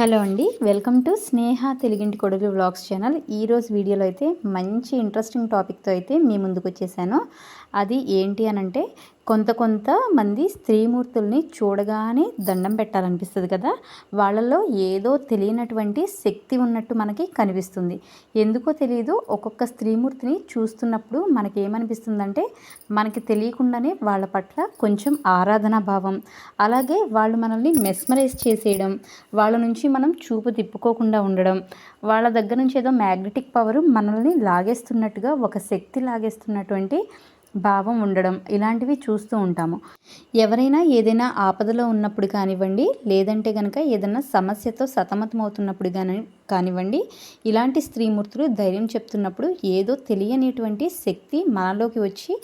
Hello అండి. Welcome to స్నేహ తెలుగింటి కొడుకు వ్లాగ్స్ ఛానల్. ఈరోజు వీడియోలో అయితే మంచి ఇంట్రెస్టింగ్ టాపిక్తో అయితే మీ ముందుకు వచ్చేసాను. అది ఏంటి అనంటే కొంత కొంత మంది స్త్రీమూర్తుల్ని చూడగానే దండం పెట్టాలనిపిస్తుంది కదా? వాళ్ళలో ఏదో తెలియనటువంటి శక్తి ఉన్నట్టు మనకి కనిపిస్తుంది. ఎందుకో తెలియదు ఒక్కొక్క స్త్రీమూర్తిని చూస్తున్నప్పుడు మనకి ఏమనిపిస్తుందంటే మనకి తెలియకుండానే వాళ్ళ పట్ల కొంచెం ఆరాధనా భావం. అలాగే వాళ్ళు మనల్ని మెస్మరైజ్ చేసేయడం వాళ్ళ నుంచి మనం చూపు తిప్పుకోకుండా ఉండడం వాళ్ళ దగ్గర నుంచి ఏదో మ్యాగ్నెటిక్ పవర్ మనల్ని లాగేస్తున్నట్టుగా ఒక శక్తి లాగేస్తున్నటువంటి భావం ఉండడం ఇలాంటివి చూస్తూ ఉంటాము. ఎవరైనా ఏదైనా ఆపదలో ఉన్నప్పుడు కానివ్వండి లేదంటే కనుక ఏదైనా సమస్యతో సతమతమవుతున్నప్పుడు కానీ కానివ్వండి ఇలాంటి స్త్రీమూర్తులు ధైర్యం చెప్తున్నప్పుడు ఏదో తెలియనిటువంటి శక్తి మనలోకి వచ్చి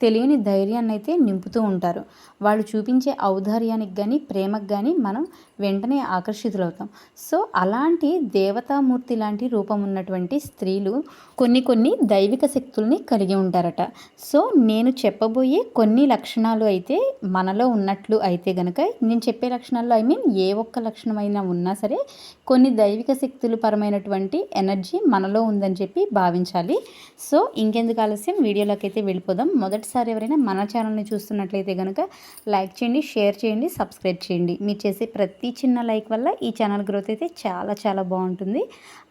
తెలియని ధైర్యాన్ని అయితే నింపుతూ ఉంటారు. వాళ్ళు చూపించే ఔదార్యానికి కానీ ప్రేమకు కానీ మనం వెంటనే ఆకర్షితులవుతాం. సో అలాంటి దేవతామూర్తి లాంటి రూపం ఉన్నటువంటి స్త్రీలు కొన్ని కొన్ని దైవిక శక్తుల్ని కలిగి ఉంటారట. సో నేను చెప్పబోయే కొన్ని లక్షణాలు అయితే మనలో ఉన్నట్లు అయితే గనక నేను చెప్పే లక్షణాల్లో ఐ మీన్ ఏ ఒక్క లక్షణమైనా ఉన్నా సరే కొన్ని దైవిక శక్తులు పరమైనటువంటి ఎనర్జీ మనలో ఉందని చెప్పి భావించాలి. సో ఇంకెందుకు ఆలస్యం? వీడియోలోకి అయితే వెళ్ళిపోదాం మొదటిసారి ఎవరైనా మన ఛానల్ని చూస్తున్నట్లయితే కనుక లైక్ చేయండి షేర్ చేయండి సబ్స్క్రైబ్ చేయండి. మీరు చేసే ప్రతి చిన్న లైక్ వల్ల ఈ ఛానల్ గ్రోత్ అయితే చాలా చాలా బాగుంటుంది.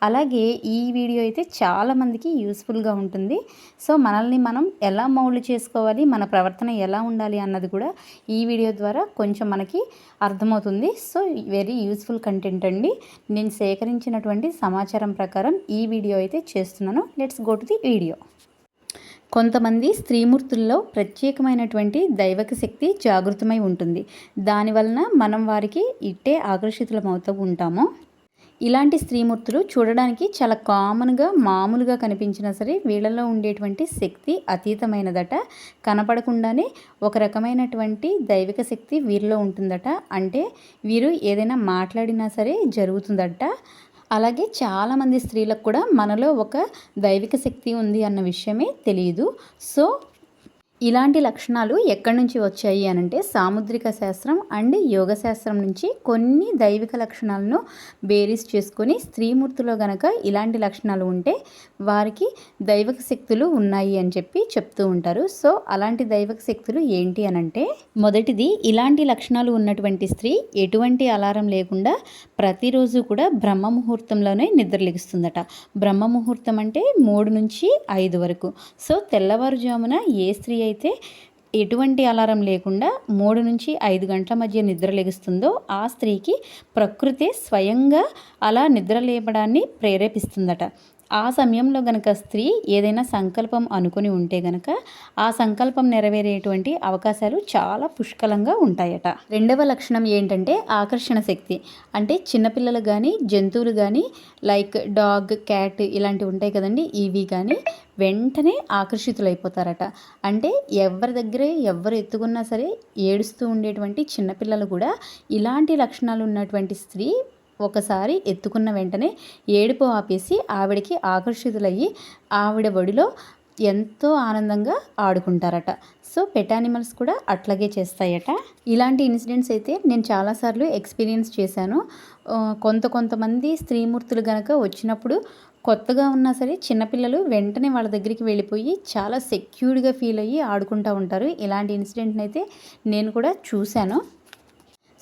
అలాగే ఈ వీడియో అయితే చాలామందికి యూస్ఫుల్గా ఉంటుంది. సో మనల్ని మనం ఎలా మౌల్డ్ చేసుకోవాలి మన ప్రవర్తన ఎలా ఉండాలి అన్నది కూడా ఈ వీడియో ద్వారా కొంచెం మనకి అర్థమవుతుంది. సో వెరీ యూస్ఫుల్ కంటెంట్ అండి. నేను సేకరించినటువంటి సమాచారం ప్రకారం ఈ వీడియో అయితే చేస్తున్నాను. Let's go to the video. కొంతమంది స్త్రీమూర్తుల్లో ప్రత్యేకమైనటువంటి దైవక శక్తి జాగృతమై ఉంటుంది. దానివలన మనం వారికి ఇట్టే ఆకర్షితులమవుతూ ఉంటాము. ఇలాంటి స్త్రీమూర్తులు చూడడానికి చాలా కామన్గా మామూలుగా కనిపించినా సరే వీళ్ళలో ఉండేటువంటి శక్తి అతీతమైనదట. కనపడకుండానే ఒక రకమైనటువంటి దైవిక శక్తి వీరిలో ఉంటుందట. అంటే వీరు ఏదైనా మాట్లాడినా సరే జరుగుతుందట. అలాగే చాలామంది స్త్రీలకు కూడా మనలో ఒక దైవిక శక్తి ఉంది అన్న విషయమే తెలియదు సో ఇలాంటి లక్షణాలు ఎక్కడి నుంచి వచ్చాయి అనంటే సాముద్రిక శాస్త్రం అండ్ యోగ శాస్త్రం నుంచి కొన్ని దైవిక లక్షణాలను బేరీస్ చేసుకొని స్త్రీమూర్తిలో గనక ఇలాంటి లక్షణాలు ఉంటే వారికి దైవక శక్తులు ఉన్నాయి అని చెప్పి చెప్తూ ఉంటారు. సో అలాంటి దైవక శక్తులు ఏంటి అనంటే మొదటిది ఇలాంటి లక్షణాలు ఉన్నటువంటి స్త్రీ ఎటువంటి అలారం లేకుండా ప్రతిరోజు కూడా బ్రహ్మ ముహూర్తంలోనే నిద్రలేగుస్తుందట బ్రహ్మ ముహూర్తం అంటే మూడు నుంచి ఐదు వరకు. సో తెల్లవారుజామున ఏ స్త్రీ అయితే ఎటువంటి అలారం లేకుండా మూడు నుంచి ఐదు గంటల మధ్య నిద్ర లెగుస్తుందో ఆ స్త్రీకి ప్రకృతి స్వయంగా అలా నిద్ర లేపడాన్ని ప్రేరేపిస్తుందట. ఆ సమయంలో గనక స్త్రీ ఏదైనా సంకల్పం అనుకుని ఉంటే గనక ఆ సంకల్పం నెరవేరేటువంటి అవకాశాలు చాలా పుష్కలంగా ఉంటాయట. రెండవ లక్షణం ఏంటంటే ఆకర్షణ శక్తి. అంటే చిన్నపిల్లలు కానీ జంతువులు కానీ లైక్ డాగ్ క్యాట్ ఇలాంటివి ఉంటాయి కదండి ఇవి కానీ వెంటనే ఆకర్షితులైపోతారట. అంటే ఎవరి దగ్గరే ఎవరు ఎత్తుకున్నా సరే ఏడుస్తూ ఉండేటువంటి చిన్నపిల్లలు కూడా ఇలాంటి లక్షణాలు ఉన్నటువంటి స్త్రీ ఒకసారి ఎత్తుకున్న వెంటనే ఏడుపు ఆపేసి ఆవిడకి ఆకర్షితులయ్యి ఆవిడ ఒడిలో ఎంతో ఆనందంగా ఆడుకుంటారట. సో పెట్ యానిమల్స్ కూడా అట్లాగే చేస్తాయట. ఇలాంటి ఇన్సిడెంట్స్ అయితే నేను చాలాసార్లు ఎక్స్పీరియన్స్ చేశాను. కొంత కొంతమంది స్త్రీమూర్తులు గనక వచ్చినప్పుడు కొత్తగా ఉన్నా సరే చిన్నపిల్లలు వెంటనే వాళ్ళ దగ్గరికి వెళ్ళిపోయి చాలా సెక్యూర్డ్గా ఫీల్ అయ్యి ఆడుకుంటూ ఉంటారు. ఇలాంటి ఇన్సిడెంట్ని అయితే నేను కూడా చూశాను.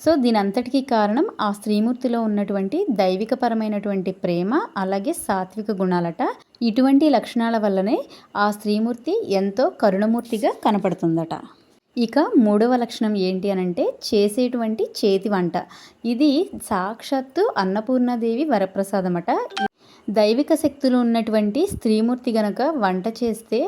సో దీని అంతటికీ కారణం ఆ స్త్రీమూర్తిలో ఉన్నటువంటి దైవికపరమైనటువంటి ప్రేమ అలాగే సాత్విక గుణాలట. ఇటువంటి లక్షణాల వల్లనే ఆ స్త్రీమూర్తి ఎంతో కరుణమూర్తిగా కనపడుతుందట. ఇక మూడవ లక్షణం ఏంటి అనంటే చేసేటువంటి చేతి వంట. ఇది సాక్షాత్తు అన్నపూర్ణదేవి వరప్రసాదమట. దైవిక శక్తులు ఉన్నటువంటి స్త్రీమూర్తి గనక వంట చేస్తే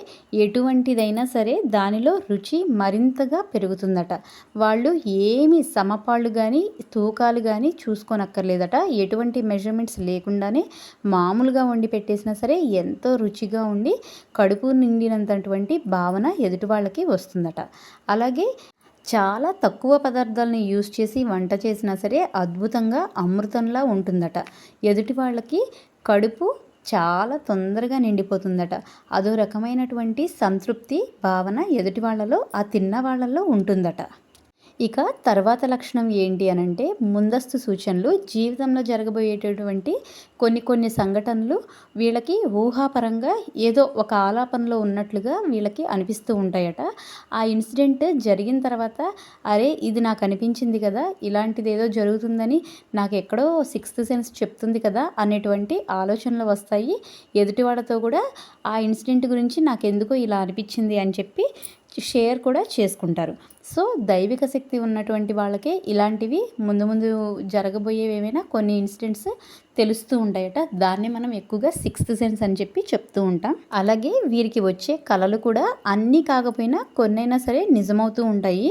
ఎటువంటిదైనా సరే దానిలో రుచి మరింతగా పెరుగుతుందట. వాళ్ళు ఏమి సమపాళ్ళు కానీ తూకాలు కానీ చూసుకోనక్కర్లేదట. ఎటువంటి మెజర్మెంట్స్ లేకుండానే మామూలుగా వండి పెట్టేసినా సరే ఎంతో రుచిగా ఉండి కడుపు నిండినంతటువంటి భావన ఎదుటి వాళ్ళకి వస్తుందట. అలాగే చాలా తక్కువ పదార్థాలను యూజ్ చేసి వంట చేసినా సరే అద్భుతంగా అమృతంలా ఉంటుందట. ఎదుటి వాళ్ళకి కడుపు చాలా తొందరగా నిండిపోతుందట. అదో రకమైనటువంటి సంతృప్తి భావన ఎదుటి వాళ్ళలో ఆ తిన్న వాళ్ళలో ఉంటుందట. ఇక తర్వాత లక్షణం ఏంటి అనంటే ముందస్తు సూచనలు జీవితంలో జరగబోయేటటువంటి కొన్ని కొన్ని సంఘటనలు వీళ్ళకి ఊహాపరంగా ఏదో ఒక ఆలాపనలో ఉన్నట్లుగా వీళ్ళకి అనిపిస్తూ ఉంటాయట. ఆ ఇన్సిడెంట్ జరిగిన తర్వాత అరే ఇది నాకు అనిపించింది కదా ఇలాంటిది ఏదో జరుగుతుందని నాకు ఎక్కడో సిక్స్త్ సెన్స్ చెప్తుంది కదా అనేటువంటి ఆలోచనలు వస్తాయి. ఎదుటివాడతో కూడా ఆ ఇన్సిడెంట్ గురించి నాకు ఎందుకో ఇలా అనిపించింది అని చెప్పి షేర్ కూడా చేసుకుంటారు. సో దైవిక శక్తి ఉన్నటువంటి వాళ్ళకే ఇలాంటివి ముందు ముందు జరగబోయేవి ఏమైనా కొన్ని ఇన్సిడెంట్స్ తెలుస్తూ ఉంటాయట. దాన్ని మనం ఎక్కువగా సిక్స్త్ సెన్స్ అని చెప్పి చెప్తూ ఉంటాం. అలాగే వీరికి వచ్చే కళలు కూడా అన్నీ కాకపోయినా కొన్నైనా సరే నిజమవుతూ ఉంటాయి.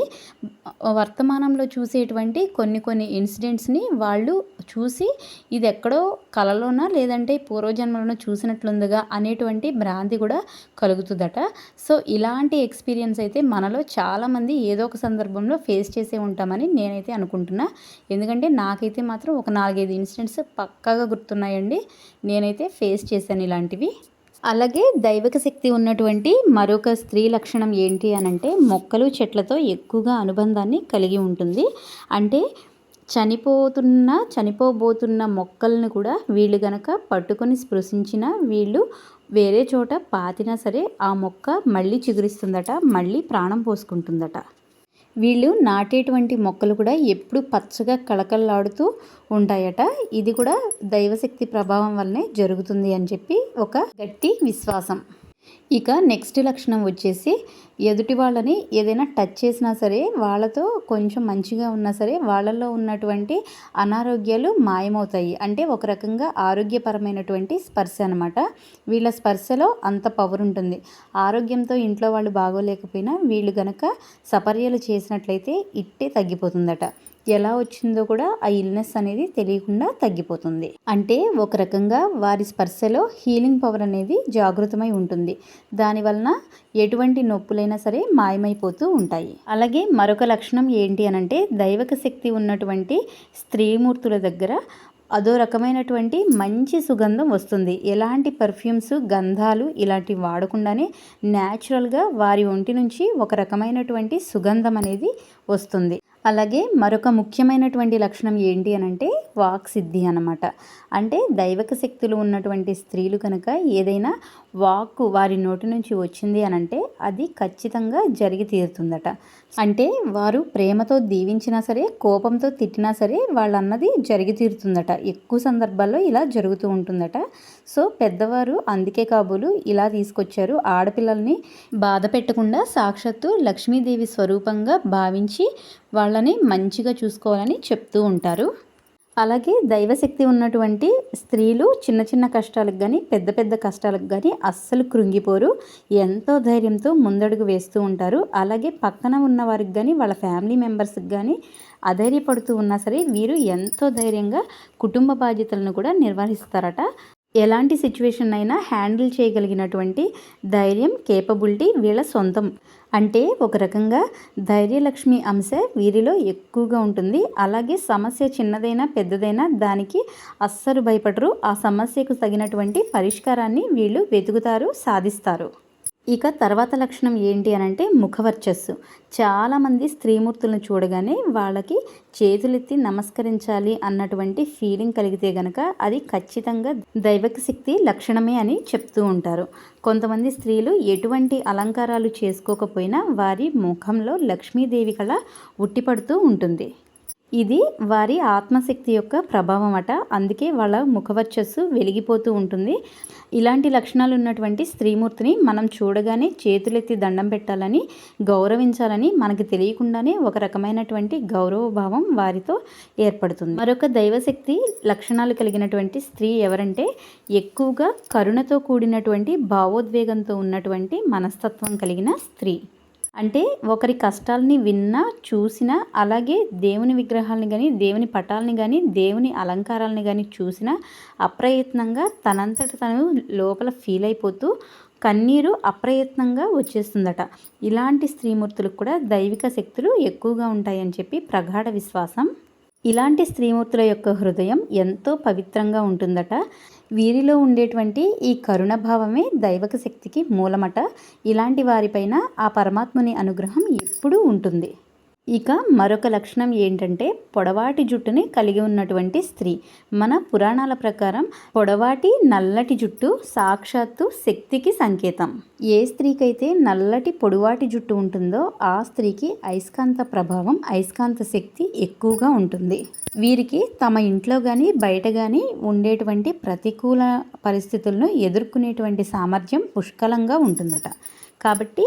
వర్తమానంలో చూసేటువంటి కొన్ని కొన్ని ఇన్సిడెంట్స్ని వాళ్ళు చూసి ఇది ఎక్కడో కళలోనా లేదంటే పూర్వజన్మలోనో చూసినట్లుందిగా అనేటువంటి భ్రాంతి కూడా కలుగుతుందట. సో ఇలాంటి ఎక్స్పీరియన్స్ అయితే మనలో చాలామంది ఏదో ఒక సందర్భంలో ఫేస్ చేసే ఉంటామని నేనైతే అనుకుంటున్నా. ఎందుకంటే నాకైతే మాత్రం ఒక నాలుగైదు ఇన్సిడెంట్స్ బాగా గుర్తున్నాయండి. నేనైతే ఫేస్ చేశాను ఇలాంటివి. అలాగే దైవక శక్తి ఉన్నటువంటి మరొక స్త్రీ లక్షణం ఏంటి అనంటే మొక్కలు చెట్లతో ఎక్కువగా అనుబంధాన్ని కలిగి ఉంటుంది. అంటే చనిపోతున్న చనిపోబోతున్న మొక్కలను కూడా వీళ్ళు గనక పట్టుకొని స్పృశించిన వీళ్ళు వేరే చోట పాతినా సరే ఆ మొక్క మళ్ళీ చిగురిస్తుందట మళ్ళీ ప్రాణం పోసుకుంటుందట. వీళ్ళు నాటేటువంటి మొక్కలు కూడా ఎప్పుడు పచ్చగా కళకళలాడుతూ ఉంటాయట. ఇది కూడా దైవశక్తి ప్రభావం వల్లనే జరుగుతుంది అని చెప్పి ఒక గట్టి విశ్వాసం. ఇక నెక్స్ట్ లక్షణం వచ్చేసి ఎదుటి వాళ్ళని ఏదైనా టచ్ చేసినా సరే వాళ్ళతో కొంచెం మంచిగా ఉన్నా సరే వాళ్ళల్లో ఉన్నటువంటి అనారోగ్యాలు మాయమవుతాయి. అంటే ఒక రకంగా ఆరోగ్యపరమైనటువంటి స్పర్శ అనమాట వీళ్ళ స్పర్శలో అంత పవర్ ఉంటుంది. ఆరోగ్యంతో ఇంట్లో వాళ్ళు బాగోలేకపోయినా వీళ్ళు గనక సపర్యలు చేసినట్లయితే ఇట్టే తగ్గిపోతుందట. ఎలా వచ్చిందో కూడా ఆ ఇల్నెస్ అనేది తెలియకుండా తగ్గిపోతుంది. అంటే ఒక రకంగా వారి స్పర్శలో హీలింగ్ పవర్ అనేది జాగృతమై ఉంటుంది. దానివలన ఎటువంటి నొప్పులైనా సరే మాయమైపోతూ ఉంటాయి. అలాగే మరొక లక్షణం ఏంటి అనంటే దైవక శక్తి ఉన్నటువంటి స్త్రీమూర్తుల దగ్గర అదో రకమైనటువంటి మంచి సుగంధం వస్తుంది. ఎలాంటి పర్ఫ్యూమ్స్ గంధాలు ఇలాంటివి వాడకుండానే న్యాచురల్గా వారి ఒంటి నుంచి ఒక రకమైనటువంటి సుగంధం అనేది వస్తుంది. అలాగే మరొక ముఖ్యమైనటువంటి లక్షణం ఏంటి అని అంటే వాక్ సిద్ధి అనమాట అంటే దైవక శక్తులు ఉన్నటువంటి స్త్రీలు కనుక ఏదైనా వాక్ వారి నోటి నుంచి వచ్చింది అని అంటే అది ఖచ్చితంగా జరిగి తీరుతుందట. అంటే వారు ప్రేమతో దీవించినా సరే కోపంతో తిట్టినా సరే వాళ్ళన్నది జరిగి తీరుతుందట. ఎక్కువ సందర్భాల్లో ఇలా జరుగుతూ ఉంటుందట. సో పెద్దవారు అందుకే కాబోలు ఇలా తీసుకొచ్చారు. ఆడపిల్లల్ని బాధ పెట్టకుండా సాక్షాత్తు లక్ష్మీదేవి స్వరూపంగా భావించి వాళ్ళని మంచిగా చూసుకోవాలని చెప్తూ ఉంటారు. అలాగే దైవశక్తి ఉన్నటువంటి స్త్రీలు చిన్న చిన్న కష్టాలకు కానీ పెద్ద పెద్ద కష్టాలకు కానీ అస్సలు కృంగిపోరు. ఎంతో ధైర్యంతో ముందడుగు వేస్తూ ఉంటారు. అలాగే పక్కన ఉన్న వారికి కానీ వాళ్ళ ఫ్యామిలీ మెంబర్స్కి కానీ అధైర్యపడుతూ ఉన్నా సరే వీరు ఎంతో ధైర్యంగా కుటుంబ బాధ్యతలను కూడా నిర్వహిస్తారట. ఎలాంటి సిచ్యువేషన్ అయినా హ్యాండిల్ చేయగలిగినటువంటి ధైర్యం కేపబిలిటీ వీళ్ళ సొంతం. అంటే ఒక రకంగా ధైర్యలక్ష్మి అంశ వీరిలో ఎక్కువగా ఉంటుంది. అలాగే సమస్య చిన్నదైనా పెద్దదైనా దానికి అస్సలు భయపడరు. ఆ సమస్యకు తగినటువంటి పరిష్కారాన్ని వీళ్ళు వెతుకుతారు సాధిస్తారు. ఇక తర్వాత లక్షణం ఏంటి అని అంటే ముఖవర్చస్సు చాలామంది స్త్రీమూర్తులను చూడగానే వాళ్ళకి చేతులెత్తి నమస్కరించాలి అన్నటువంటి ఫీలింగ్ కలిగితే గనక అది ఖచ్చితంగా దైవక శక్తి లక్షణమే అని చెప్తూ ఉంటారు. కొంతమంది స్త్రీలు ఎటువంటి అలంకారాలు చేసుకోకపోయినా వారి ముఖంలో లక్ష్మీదేవి కళ ఉట్టిపడుతూ ఉంటుంది. ఇది వారి ఆత్మశక్తి యొక్క ప్రభావం అట అందుకే వాళ్ళ ముఖవర్చస్సు వెలిగిపోతూ ఉంటుంది. ఇలాంటి లక్షణాలు ఉన్నటువంటి స్త్రీమూర్తిని మనం చూడగానే చేతులెత్తి దండం పెట్టాలని గౌరవించాలని మనకి తెలియకుండానే ఒక రకమైనటువంటి గౌరవ భావం వారితో ఏర్పడుతుంది. మరొక దైవశక్తి లక్షణాలు కలిగినటువంటి స్త్రీ ఎవరంటే ఎక్కువగా కరుణతో కూడినటువంటి భావోద్వేగంతో ఉన్నటువంటి మనస్తత్వం కలిగిన స్త్రీ. అంటే ఒకరి కష్టాలని విన్నా చూసినా అలాగే దేవుని విగ్రహాలని కానీ దేవుని పటాలని కానీ దేవుని అలంకారాలని కానీ చూసినా అప్రయత్నంగా తనంతట తను లోపల ఫీల్ అయిపోతూ కన్నీరు అప్రయత్నంగా వచ్చేస్తుందట. ఇలాంటి స్త్రీమూర్తులకు కూడా దైవిక శక్తులు ఎక్కువగా ఉంటాయని చెప్పి ప్రగాఢ విశ్వాసం. ఇలాంటి స్త్రీమూర్తుల యొక్క హృదయం ఎంతో పవిత్రంగా ఉంటుందట. వీరిలో ఉండేటువంటి ఈ కరుణభావమే దైవక శక్తికి మూలమట. ఇలాంటి వారిపైన ఆ పరమాత్ముని అనుగ్రహం ఎప్పుడూ ఉంటుంది. ఇక మరొక లక్షణం ఏంటంటే పొడవాటి జుట్టుని కలిగి ఉన్నటువంటి స్త్రీ. మన పురాణాల ప్రకారం పొడవాటి నల్లటి జుట్టు సాక్షాత్తు శక్తికి సంకేతం. ఏ స్త్రీకైతే నల్లటి పొడవాటి జుట్టు ఉంటుందో ఆ స్త్రీకి అయస్కాంత ప్రభావం అయస్కాంత శక్తి ఎక్కువగా ఉంటుంది. వీరికి తమ ఇంట్లో కానీ బయట కానీ ఉండేటువంటి ప్రతికూల పరిస్థితులను ఎదుర్కొనేటువంటి సామర్థ్యం పుష్కలంగా ఉంటుందట. కాబట్టి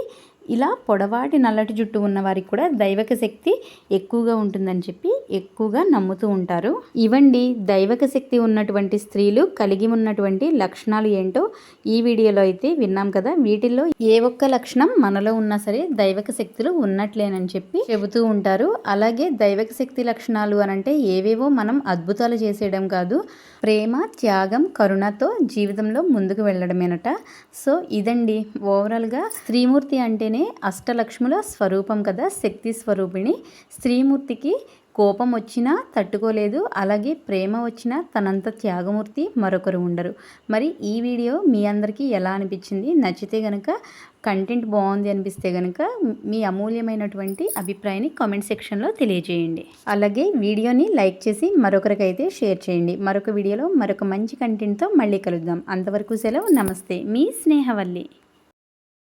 ఇలా పొడవాటి నల్లటి జుట్టు ఉన్న వారికి కూడా దైవక శక్తి ఎక్కువగా ఉంటుందని చెప్పి ఎక్కువగా నమ్ముతూ ఉంటారు. ఇవండి దైవక శక్తి ఉన్నటువంటి స్త్రీలు కలిగి ఉన్నటువంటి లక్షణాలు ఏంటో ఈ వీడియోలో అయితే విన్నాం కదా. వీటిల్లో ఏ ఒక్క లక్షణం మనలో ఉన్నా సరే దైవక శక్తులు ఉన్నట్లేనని చెప్పి చెబుతూ ఉంటారు. అలాగే దైవక శక్తి లక్షణాలు అనంటే ఏవేవో మనం అద్భుతాలు చేసేయడం కాదు. ప్రేమ త్యాగం కరుణతో జీవితంలో ముందుకు వెళ్ళడమేనట. సో ఇదండి. ఓవరాల్గా స్త్రీమూర్తి అంటేనే అష్టలక్ష్ముల స్వరూపం కదా శక్తి స్వరూపిణి. స్త్రీమూర్తికి కోపం వచ్చినా తట్టుకోలేదు అలాగే ప్రేమ వచ్చినా తనంత త్యాగమూర్తి మరొకరు ఉండరు. మరి ఈ వీడియో మీ అందరికీ ఎలా అనిపించింది? నచ్చితే కనుక కంటెంట్ బాగుంది అనిపిస్తే కనుక మీ అమూల్యమైనటువంటి అభిప్రాయాన్ని కామెంట్ సెక్షన్లో తెలియజేయండి. అలాగే వీడియోని లైక్ చేసి మరొకరికైతే షేర్ చేయండి. మరొక వీడియోలో మరొక మంచి కంటెంట్తో మళ్ళీ కలుద్దాం. అంతవరకు సెలవు. నమస్తే. మీ స్నేహవల్లి.